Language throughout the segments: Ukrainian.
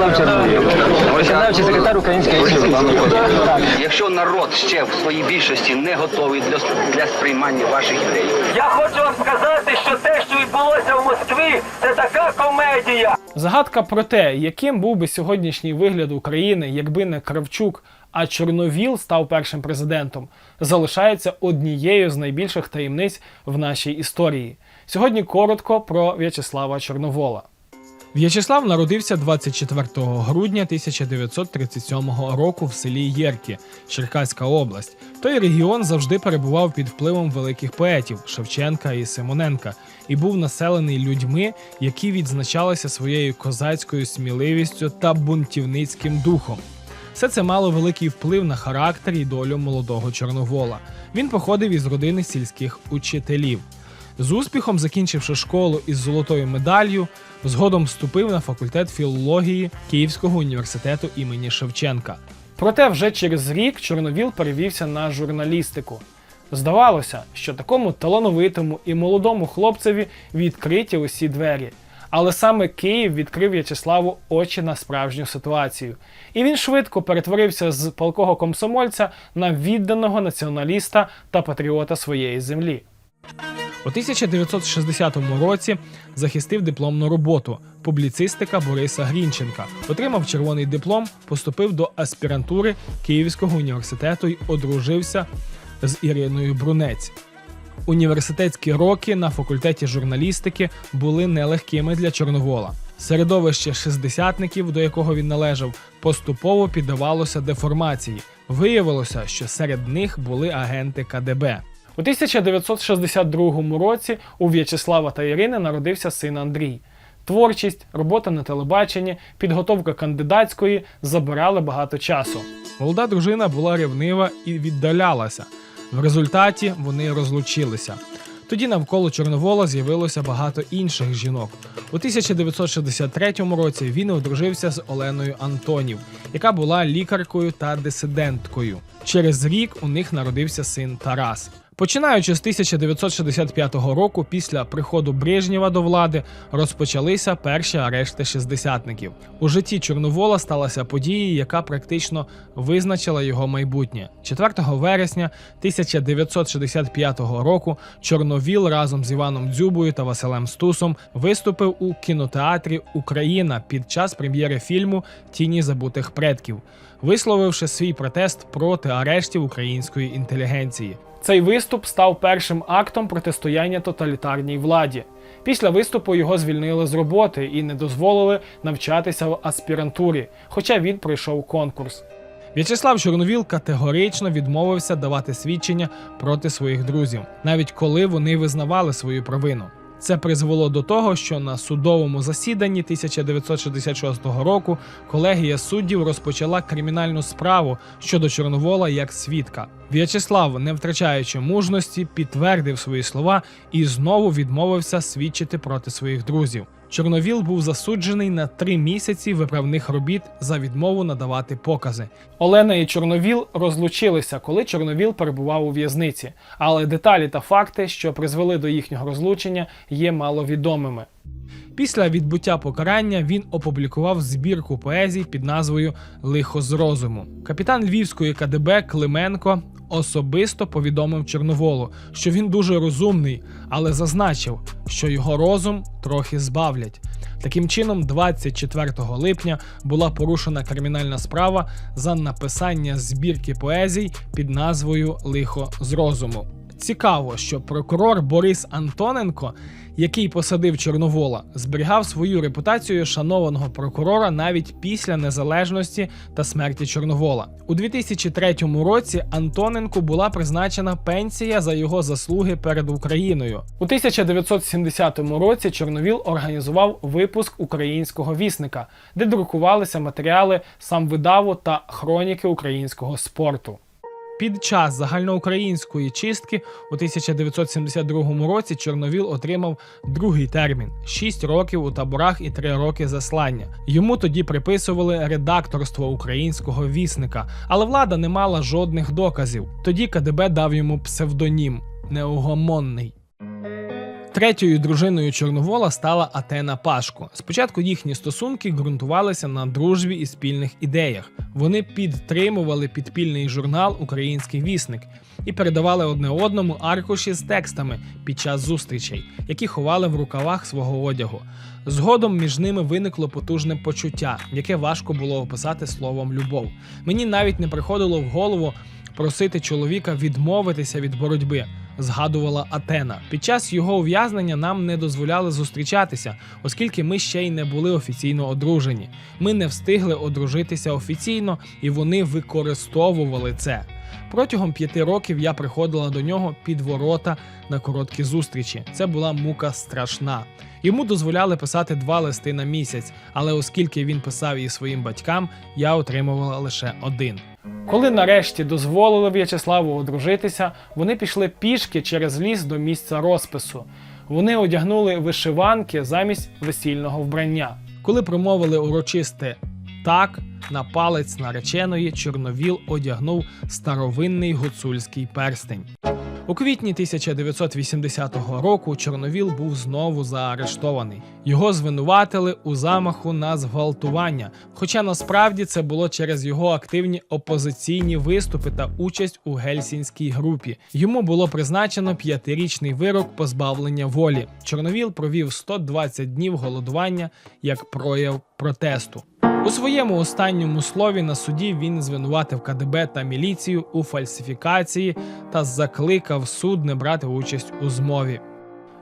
В'ячеслав Чорновіл, виконавчий секретар Української. Якщо народ ще в своїй більшості не готовий для, для сприймання ваших ідей, Я хочу вам сказати, що те, що відбулося в Москві, це така комедія. Загадка про те, яким був би сьогоднішній вигляд України, якби не Кравчук, а Чорновіл став першим президентом, залишається однією з найбільших таємниць в нашій історії. Сьогодні коротко про В'ячеслава Чорновола. В'ячеслав народився 24 грудня 1937 року в селі Єркі, Черкаська область. Той регіон завжди перебував під впливом великих поетів Шевченка і Симоненка і був населений людьми, які відзначалися своєю козацькою сміливістю та бунтівницьким духом. Все це мало великий вплив на характер і долю молодого Чорновола. Він походив із родини сільських учителів. З успіхом закінчивши школу із золотою медаллю, згодом вступив на факультет філології Київського університету імені Шевченка. Проте вже через рік Чорновіл перевівся на журналістику. Здавалося, що такому талановитому і молодому хлопцеві відкриті усі двері. Але саме Київ відкрив В'ячеславу очі на справжню ситуацію. І він швидко перетворився з палкого комсомольця на відданого націоналіста та патріота своєї землі. У 1960 році захистив дипломну роботу публіцистика Бориса Грінченка. Отримав червоний диплом, поступив до аспірантури Київського університету і одружився з Іриною Брунець. Університетські роки на факультеті журналістики були нелегкими для Чорновола. Середовище шестдесятників, до якого він належав, поступово піддавалося деформації. Виявилося, що серед них були агенти КДБ. У 1962 році у В'ячеслава та Ірини народився син Андрій. Творчість, робота на телебаченні, підготовка кандидатської забирали багато часу. Молода дружина була ревнива і віддалялася. В результаті вони розлучилися. Тоді навколо Чорновола з'явилося багато інших жінок. У 1963 році він одружився з Оленою Антонів, яка була лікаркою та дисиденткою. Через рік у них народився син Тарас. Починаючи з 1965 року, після приходу Брежнєва до влади, розпочалися перші арешти шістдесятників. У житті Чорновола сталася подія, яка практично визначила його майбутнє. 4 вересня 1965 року Чорновіл разом з Іваном Дзюбою та Василем Стусом виступив у кінотеатрі Україна під час прем'єри фільму Тіні забутих предків, висловивши свій протест проти арештів української інтелігенції. Цей виступ став першим актом протистояння тоталітарній владі. Після виступу його звільнили з роботи і не дозволили навчатися в аспірантурі, хоча він пройшов конкурс. В'ячеслав Чорновіл категорично відмовився давати свідчення проти своїх друзів, навіть коли вони визнавали свою провину. Це призвело до того, що на судовому засіданні 1966 року колегія суддів розпочала кримінальну справу щодо Чорновола як свідка. В'ячеслав, не втрачаючи мужності, підтвердив свої слова і знову відмовився свідчити проти своїх друзів. Чорновіл був засуджений на три місяці виправних робіт за відмову надавати покази. Олена і Чорновіл розлучилися, коли Чорновіл перебував у в'язниці, але деталі та факти, що призвели до їхнього розлучення, є маловідомими. Після відбуття покарання він опублікував збірку поезій під назвою Лихо з розуму. Капітан Львівської КДБ Клименко особисто повідомив Чорноволу, що він дуже розумний, але зазначив, що його розум трохи збавлять. Таким чином, 24 липня була порушена кримінальна справа за написання збірки поезій під назвою Лихо з розуму. Цікаво, що прокурор Борис Антоненко, який посадив Чорновола, зберігав свою репутацію шанованого прокурора навіть після незалежності та смерті Чорновола. У 2003 році Антоненку була призначена пенсія за його заслуги перед Україною. У 1970 році Чорновіл організував випуск українського вісника, де друкувалися матеріали самвидаву та хроніки українського спорту. Під час загальноукраїнської чистки у 1972 році Чорновіл отримав другий термін 6 років у таборах і 3 роки заслання. Йому тоді приписували редакторство українського вісника, але влада не мала жодних доказів. Тоді КДБ дав йому псевдонім неугомонний. Третьою дружиною Чорновола стала Атена Пашко. Спочатку їхні стосунки ґрунтувалися на дружбі і спільних ідеях. Вони підтримували підпільний журнал Український вісник і передавали одне одному аркуші з текстами під час зустрічей, які ховали в рукавах свого одягу. Згодом між ними виникло потужне почуття, яке важко було описати словом любов. Мені навіть не приходило в голову просити чоловіка відмовитися від боротьби. Згадувала Атена. Під час його ув'язнення нам не дозволяли зустрічатися, оскільки ми ще й не були офіційно одружені. Ми не встигли одружитися офіційно, і вони використовували це. Протягом п'яти років я приходила до нього під ворота на короткі зустрічі. Це була мука страшна. Йому дозволяли писати два листи на місяць, але оскільки він писав і своїм батькам, я отримувала лише один. Коли нарешті дозволили В'ячеславу одружитися, вони пішли пішки через ліс до місця розпису. Вони одягнули вишиванки замість весільного вбрання. Коли промовили урочисте так, на палець нареченої Чорновіл одягнув старовинний гуцульський перстень. У квітні 1980 року Чорновіл був знову заарештований. Його звинуватили у замаху на зґвалтування. Хоча насправді це було через його активні опозиційні виступи та участь у гельсінській групі. Йому було призначено п'ятирічний вирок позбавлення волі. Чорновіл провів 120 днів голодування як прояв протесту. У своєму останньому слові на суді він звинуватив КДБ та міліцію у фальсифікації та закликав суд не брати участь у змові.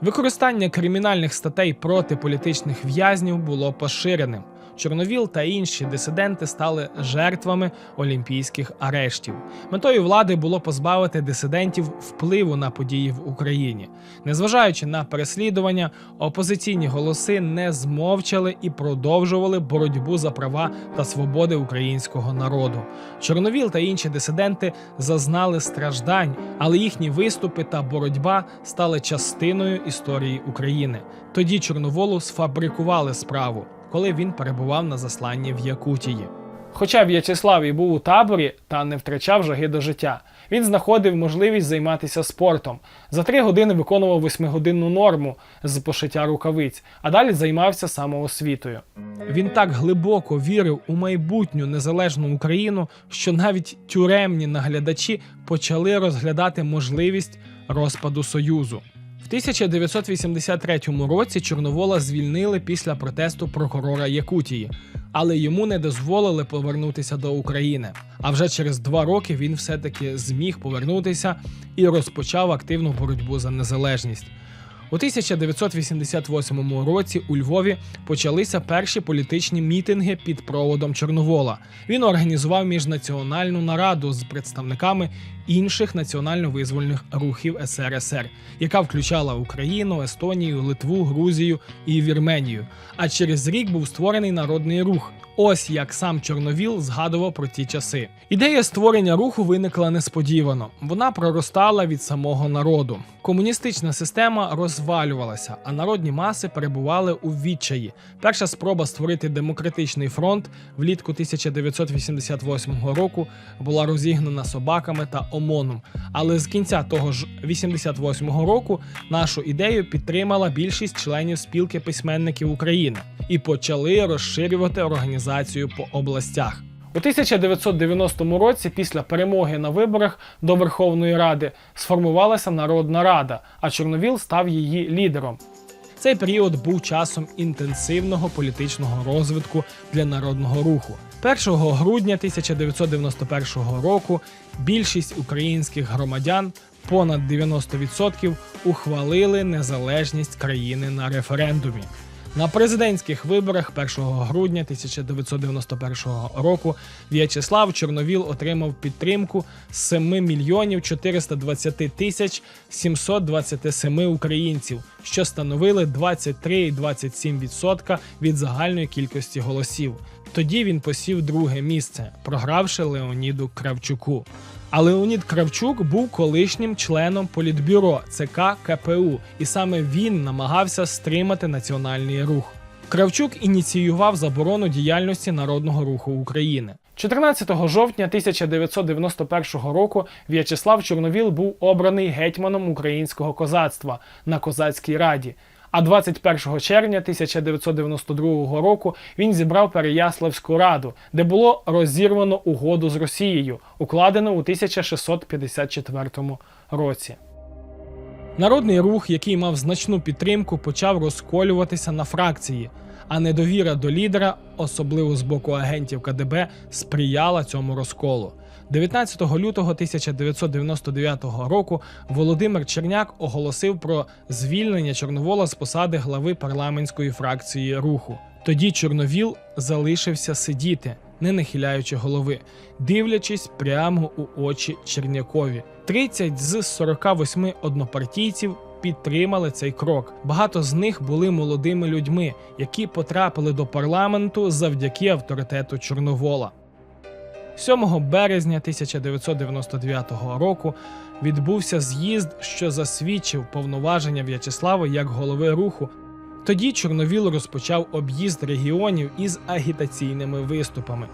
Використання кримінальних статей проти політичних в'язнів було поширеним. Чорновіл та інші дисиденти стали жертвами олімпійських арештів. Метою влади було позбавити дисидентів впливу на події в Україні. Незважаючи на переслідування, опозиційні голоси не змовчали і продовжували боротьбу за права та свободи українського народу. Чорновіл та інші дисиденти зазнали страждань, але їхні виступи та боротьба стали частиною історії України. Тоді Чорноволу сфабрикували справу коли він перебував на засланні в Якутії. Хоча В'ячеслав і був у таборі та не втрачав жаги до життя, він знаходив можливість займатися спортом. За три години виконував восьмигодинну норму з пошиття рукавиць, а далі займався самоосвітою. Він так глибоко вірив у майбутню незалежну Україну, що навіть тюремні наглядачі почали розглядати можливість розпаду Союзу. В 1983 році Чорновола звільнили після протесту прокурора Якутії, але йому не дозволили повернутися до України. А вже через два роки він все-таки зміг повернутися і розпочав активну боротьбу за незалежність. У 1988 році у Львові почалися перші політичні мітинги під проводом Чорновола. Він організував міжнаціональну нараду з представниками інших національно-визвольних рухів СРСР, яка включала Україну, Естонію, Литву, Грузію і Вірменію. А через рік був створений народний рух. Ось як сам Чорновіл згадував про ті часи. Ідея створення руху виникла несподівано. Вона проростала від самого народу. Комуністична система розвалювалася, а народні маси перебували у відчаї. Перша спроба створити демократичний фронт влітку 1988 року була розігнана собаками та ОМОНом. Але з кінця того ж 88-го року нашу ідею підтримала більшість членів спілки письменників України і почали розширювати організацію по областях. У 1990 році, після перемоги на виборах до Верховної Ради, сформувалася Народна Рада, а Чорновіл став її лідером. Цей період був часом інтенсивного політичного розвитку для народного руху. 1 грудня 1991 року більшість українських громадян, понад 90%, ухвалили незалежність країни на референдумі. На президентських виборах 1 грудня 1991 року В'ячеслав Чорновіл отримав підтримку з 7 мільйонів 420 тисяч 727 українців, що становили 23,27% від загальної кількості голосів. Тоді він посів друге місце, програвши Леоніду Кравчуку. А Леонід Кравчук був колишнім членом політбюро ЦК КПУ, і саме він намагався стримати національний рух. Кравчук ініціював заборону діяльності народного руху України. 14 жовтня 1991 року В'ячеслав Чорновіл був обраний гетьманом українського козацтва на Козацькій раді. А 21 червня 1992 року він зібрав Переяславську раду, де було розірвано угоду з Росією, укладену у 1654 році. Народний рух, який мав значну підтримку, почав розколюватися на фракції, а недовіра до лідера, особливо з боку агентів КДБ, сприяла цьому розколу. 19 лютого 1999 року Володимир Черняк оголосив про звільнення Чорновола з посади глави парламентської фракції руху. Тоді Чорновіл залишився сидіти, не нахиляючи голови, дивлячись прямо у очі Чернякові. 30 з 48 однопартійців підтримали цей крок. Багато з них були молодими людьми, які потрапили до парламенту завдяки авторитету Чорновола. 7 березня 1999 року відбувся з'їзд, що засвідчив повноваження В'ячеслава як голови руху. Тоді Чорновіл розпочав об'їзд регіонів із агітаційними виступами.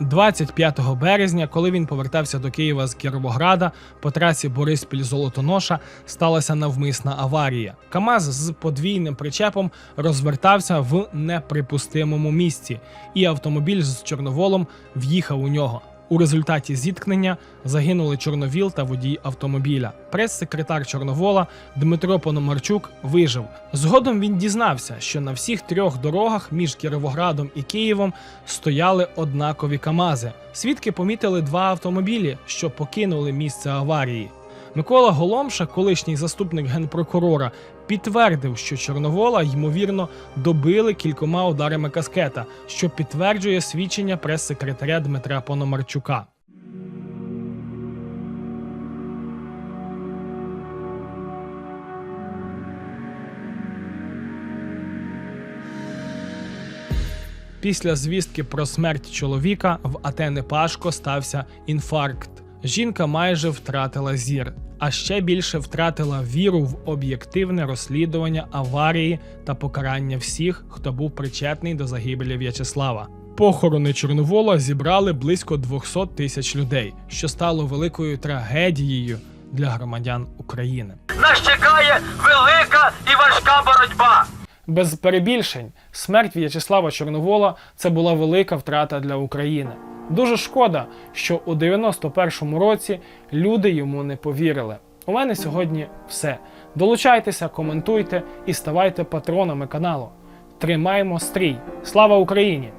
25 березня, коли він повертався до Києва з Кіровограда, по трасі Бориспіль-Золотоноша сталася навмисна аварія. КАМАЗ з подвійним причепом розвертався в неприпустимому місці, і автомобіль з Чорноволом в'їхав у нього. У результаті зіткнення загинули Чорновіл та водій автомобіля. Прес-секретар Чорновола Дмитро Пономарчук вижив. Згодом він дізнався, що на всіх трьох дорогах між Кіровоградом і Києвом стояли однакові КАМАЗи. Свідки помітили два автомобілі, що покинули місце аварії. Микола Голомша, колишній заступник генпрокурора, підтвердив, що Чорновола ймовірно добили кількома ударами каскета, що підтверджує свідчення прес-секретаря Дмитра Пономарчука. Після звістки про смерть чоловіка в Атени Пашко стався інфаркт. Жінка майже втратила зір, а ще більше втратила віру в об'єктивне розслідування аварії та покарання всіх, хто був причетний до загибелі В'ячеслава. Похорони Чорновола зібрали близько 200 тисяч людей, що стало великою трагедією для громадян України. Нас чекає велика і важка боротьба. Без перебільшень, смерть В'ячеслава Чорновола це була велика втрата для України. Дуже шкода, що у 91-му році люди йому не повірили. У мене сьогодні все. Долучайтеся, коментуйте і ставайте патронами каналу. Тримаємо стрій! Слава Україні!